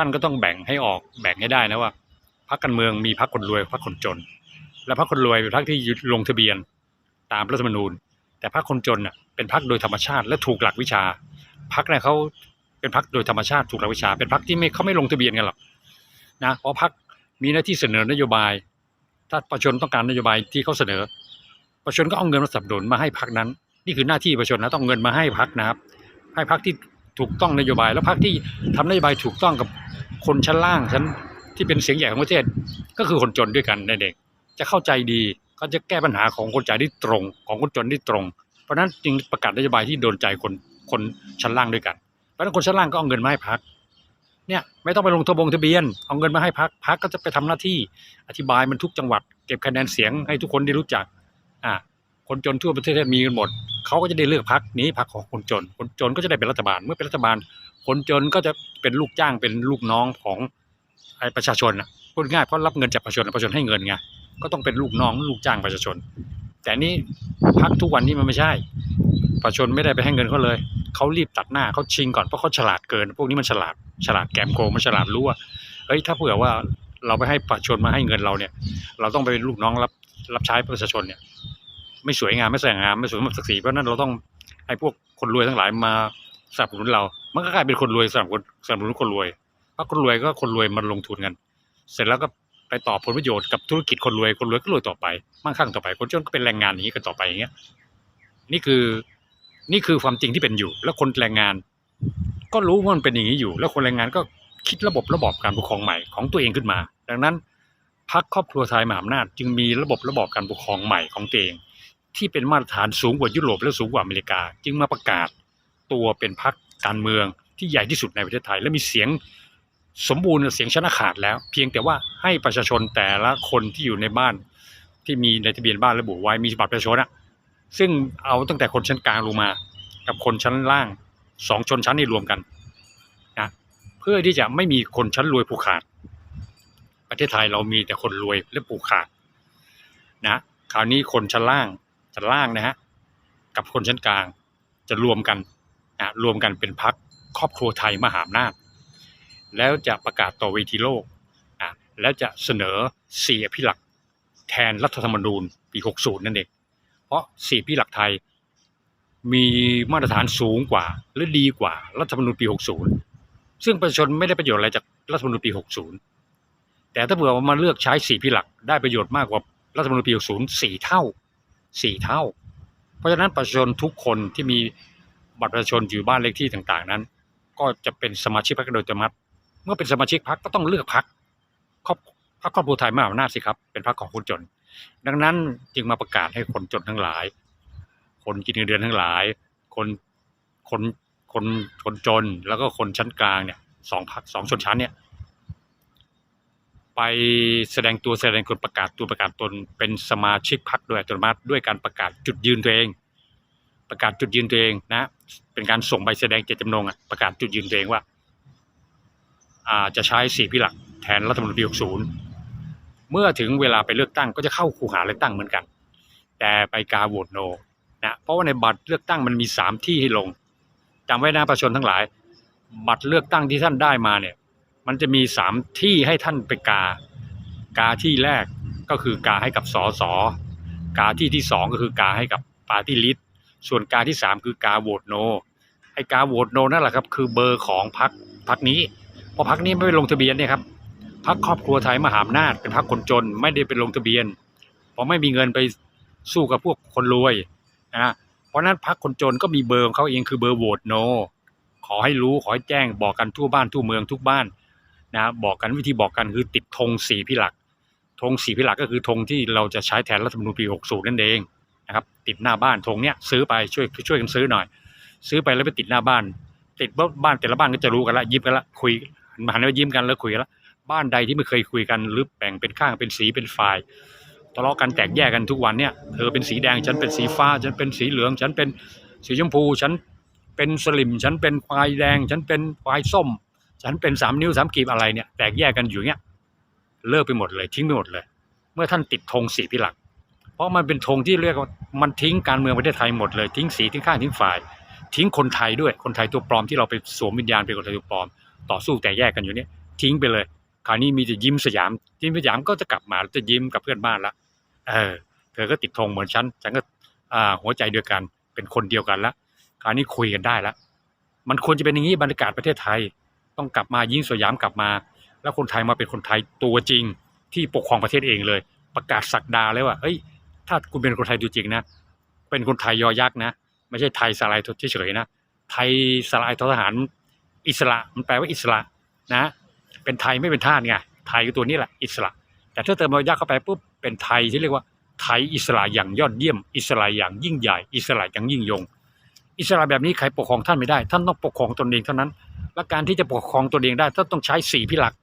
ท่านก็ต้องแบ่งให้ออกแบ่งให้ได้นะว่าพรรคการเมืองมีพรรคคนรวยพรรคคนจน และพรรคคนรวยเป็นพรรคที่ลงทะเบียนตามรัฐธรรมนูญ แต่พรรคคนจนน่ะเป็นพรรคโดยธรรมชาติ และถูกหลักวิชาพรรคเนี่ยเขาเป็นพรรคโดยธรรมชาติถูกหลักวิชา เป็นพรรคที่ไม่เขาไม่ลงทะเบียนกันหรอกนะเพราะพรรคมีหน้าที่เสนอนโยบาย ถ้าประชาชนต้องการนโยบายที่เขาเสนอ ประชาชนก็เอาเงินมาสนับสนุนมาให้พรรคนั้น นี่คือหน้าที่ประชาชนนะต้องเอาเงินมาให้พรรคนะครับ ให้พรรคที่ ถูกต้องนโยบาย แล้วพรรคที่ทำนโยบายถูกต้องกับคนชั้นล่างชั้นที่เป็นเสียงใหญ่ของประเทศ ก็คือคนจนด้วยกันในเด็ก จะเข้าใจดีก็จะแก้ปัญหาของคนจ่ายได้ตรง ของคนจนได้ตรง เพราะฉะนั้นจึงประกาศนโยบายที่โดนใจคนคนชั้นล่างด้วยกัน เพราะฉะนั้นคนชั้นล่างก็เอาเงินมาให้พรรคเนี่ยไม่ต้องไปลงทะบงทะเบียน เอาเงินมาให้พรรคพรรคก็จะไปทำหน้าที่อธิบายมันทุกจังหวัด เก็บคะแนนเสียงให้ทุกคนได้รู้จักอ่า คนจนทั่วประเทศมีกันหมด เขาก็จะได้เลือกพรรคนี้พรรคของคนจน คนจนก็จะได้เป็นรัฐบาล เมื่อเป็นรัฐบาล คนจนก็จะเป็นลูกจ้างเป็นลูกน้องของไอ้ประชาชนอะพูดง่ายเพราะรับเงินจากประชาชนประชาชนให้เงินไงก็ต้องเป็นลูกน้องลูกจ้างประชาชน แต่นี่พักทุกวันนี้มันไม่ใช่ ประชาชนไม่ได้ไปให้เงินเขาเลยเขารีบตัดหน้าเขาชิงก่อนเพราะเขาฉลาดเกิน พวกนี้มันฉลาดฉลาดแกมโกงมันฉลาดรู้ว่าเฮ้ยถ้าเผื่อว่าเราไปให้ประชาชนมาให้เงินเราเนี่ย เราต้องไปเป็นลูกน้องรับรับใช้ประชาชนเนี่ย ไม่สวยงามไม่สวยงามไม่สวยงามศักดิ์ศรีเพราะนั้นเราต้องให้พวกคนรวยทั้งหลายมาสนับสนุนเรา มันก็กลายเป็นคนรวยสนับสนุนสนับสนุนคนรวยเพราะคนรวยก็คนรวยมันลงทุนกัน เสร็จแล้วก็ไปต่อผลประโยชน์กับธุรกิจคนรวยคนรวยก็รวยต่อไปมั่งคั่งต่อไป คนจนก็เป็นแรงงานอย่างนี้กันต่อไปอย่างเงี้ยนี่คือนี่คือความจริงที่เป็นอยู่ แล้วคนแรงงาน ก็รู้ว่ามันเป็นอย่างนี้อยู่ แล้วคนแรงงานก็คิดระบบระบอบการปกครองใหม่ของตัวเองขึ้นมา ดังนั้นพรรคครอบครัวไทยมหาอำนาจจึงมีระบบระบอบการปกครองใหม่ของตัวเอง ที่เป็นมาตรฐานสูงกว่ายุโรปและสูงกว่าอเมริกา จึงมาประกาศตัวเป็นพรรคการเมืองที่ใหญ่ที่สุดในประเทศไทย และมีเสียงสมบูรณ์เสียงชนะขาดแล้ว เพียงแต่ว่าให้ประชาชนแต่ละคนที่อยู่ในบ้านที่มีในทะเบียนบ้านระบุไว้มีบัตรประชาชนอะซึ่งเอาตั้งแต่คนชั้นกลางลงมา กับคนชั้นล่างสองชนชั้นนี่รวมกันนะเพื่อที่จะไม่มีคนชั้นรวยผูกขาด ประเทศไทยเรามีแต่คนรวยและผูกขาดนะคราวนี้คนชั้นล่าง ชั้นล่างนะฮะกับคนชั้นกลางจะรวมกันนะรวมกันเป็นพักครอบครัวไทยมหาอำนาจแล้วจะประกาศต่อเวทีโลกอะแล้วจะเสนอสี่อภิลักษ์แทนรัฐธรรมนูญปี 60 นั่นเอง เพราะสี่อภิลักษ์ไทยมีมาตรฐานสูงกว่า และดีกว่ารัฐธรรมนูญปี 60 ซึ่งประชาชนไม่ได้ประโยชน์อะไรจากรัฐธรรมนูญปี 60 แต่ถ้าเผื่อมาเลือกใช้สี่พิลักได้ประโยชน์มากกว่ารัฐธรรมนูญปี 60สี่เท่า สี่เท่า เพราะฉะนั้นประชาชนทุกคนที่มีบัตรประชาชนอยู่บ้านเลขที่ต่างๆนั้น ก็จะเป็นสมาชิกพรรคโดยอัตโนมัติ เมื่อเป็นสมาชิกพรรคก็ต้องเลือกพรรคครอบพรรคครอบครัวไทยมหาอำนาจสิครับ เป็นพรรคของคนจน ดังนั้นจึงมาประกาศให้คนจนทั้งหลาย คนกินเงินเดือนทั้งหลาย คนคนคนคนจนแล้วก็คนชั้นกลางเนี่ยสองพรรคสองชนชั้นเนี่ย ไปแสดงตัวแสดงตนประกาศตัวประกาศตนเป็นสมาชิกพรรคโดยอัตโนมัติด้วยการประกาศจุดยืนตัวเอง ประกาศจุดยืนตัวเองนะ เป็นการส่งใบแสดงเจตจำนงอะประกาศจุดยืนตัวเองว่าอาจะใช้สี่พิหลักแทนรัฐธรรมนูญปี60 เมื่อถึงเวลาไปเลือกตั้งก็จะเข้าคูหาเลือกตั้งเหมือนกัน แต่ไปกาโหวตโนนะเพราะว่าในบัตรเลือกตั้งมันมีสามที่ให้ลงจำไว้นะประชาชนทั้งหลาย บัตรเลือกตั้งที่ท่านได้มาเนี่ย มันจะมีสามที่ให้ท่านไปกา กาที่แรกก็คือกาให้กับสอสอกาที่ที่สองก็คือกาให้กับปาร์ตี้ลิสต์ส่วนกาที่สามคือกาโหวตโนไอ้กาโหวตโนนั่นแหละครับคือเบอร์ของพรรคพรรคนี้เพราะพรรคนี้ไม่ไปลงทะเบียนเนี่ยครับพรรคครอบครัวไทยมหาอำนาจเป็นพรรคคนจนไม่ได้ไปลงทะเบียน เพราะไม่มีเงินไปสู้กับพวกคนรวยนะเพราะฉะนั้นพรรคคนจนก็มีเบอร์ของเขาเองคือเบอร์โหวตโนขอให้รู้ขอให้แจ้งบอกกันทั่วบ้านทั่วเมืองทุกบ้าน นะบอกกันวิธีบอกกันคือติดธงสีพิหลักธงสีพิหลักก็คือธงที่เราจะใช้แทนรัฐธรรมนูญปี 60 นั่นเองนะครับติดหน้าบ้านธงเนี้ยซื้อไปช่วยช่วยกันซื้อหน่อย ซื้อไปแล้วไปติดหน้าบ้าน ติดบ้านแต่ละบ้านก็จะรู้กันละยิ้มกันละคุยมาหันมายิ้มกันแล้วคุยกันละบ้านใดที่ไม่เคยคุยกันหรือแบ่งเป็นข้างเป็นสีเป็นฝ่ายทะเลาะกันแตกแยกกันทุกวันเนี่ยเธอเป็นสีแดงฉันเป็นสีฟ้า ฉันเป็นสีเหลือง ฉันเป็นสีชมพู ฉันเป็นสลิม ฉันเป็นควายแดง ฉันเป็นควายส้ม ฉันเป็นสามนิ้วสามกีบอะไรเนี่ยแตกแยกกันอยู่เงี้ยเลิกไปหมดเลยทิ้งไปหมดเลย เมื่อท่านติดธงสีพิหลัก เพราะมันเป็นธงที่เรียกว่ามันทิ้งการเมืองประเทศไทยหมดเลยทิ้งสีทิ้งข้างทิ้งฝ่าย ทิ้งคนไทยด้วยคนไทยตัวปลอมที่เราไปสวมวิญญาณเป็นคนไทยตัวปลอม ต่อสู้แต่แยกกันอยู่เนี่ยทิ้งไปเลย คราวนี้มีแต่ยิ้มสยามยิ้มสยามก็จะกลับมาจะยิ้มกับเพื่อนบ้านละเออเธอก็ติดธงเหมือนฉันฉันก็อ่าหัวใจเดียวกันเป็นคนเดียวกันละคราวนี้คุยกันได้ละมันควรจะเป็นอย่างนี้บรรยากาศประเทศไทย ต้องกลับมายิ่งสยามกลับมา แล้วคนไทยมาเป็นคนไทยตัวจริง ที่ปกครองประเทศเองเลย ประกาศสักดาเลยว่าเอ้ย ถ้าคุณเป็นคนไทยตัวจริงนะ เป็นคนไทยยอยักษ์นะ ไม่ใช่ไทยสลายทศเฉยๆนะ ไทยสลายทหารอิสระมันแปลว่าอิสระนะ เป็นไทยไม่เป็นทาสไงไทยก็ตัวนี้แหละอิสระ แต่ถ้าเติมยอยักษ์เข้าไปปุ๊บเป็นไทยที่เรียกว่าไทยอิสระอย่างยอดเยี่ยม อิสระอย่างยิ่งใหญ่ อิสระอย่างยิ่งยง อิสระแบบนี้ใครปกครองท่านไม่ได้ ท่านต้องปกครองตนเองเท่านั้น และการที่จะปกครองตนเองได้ท่านต้องใช้สี่พิหลัก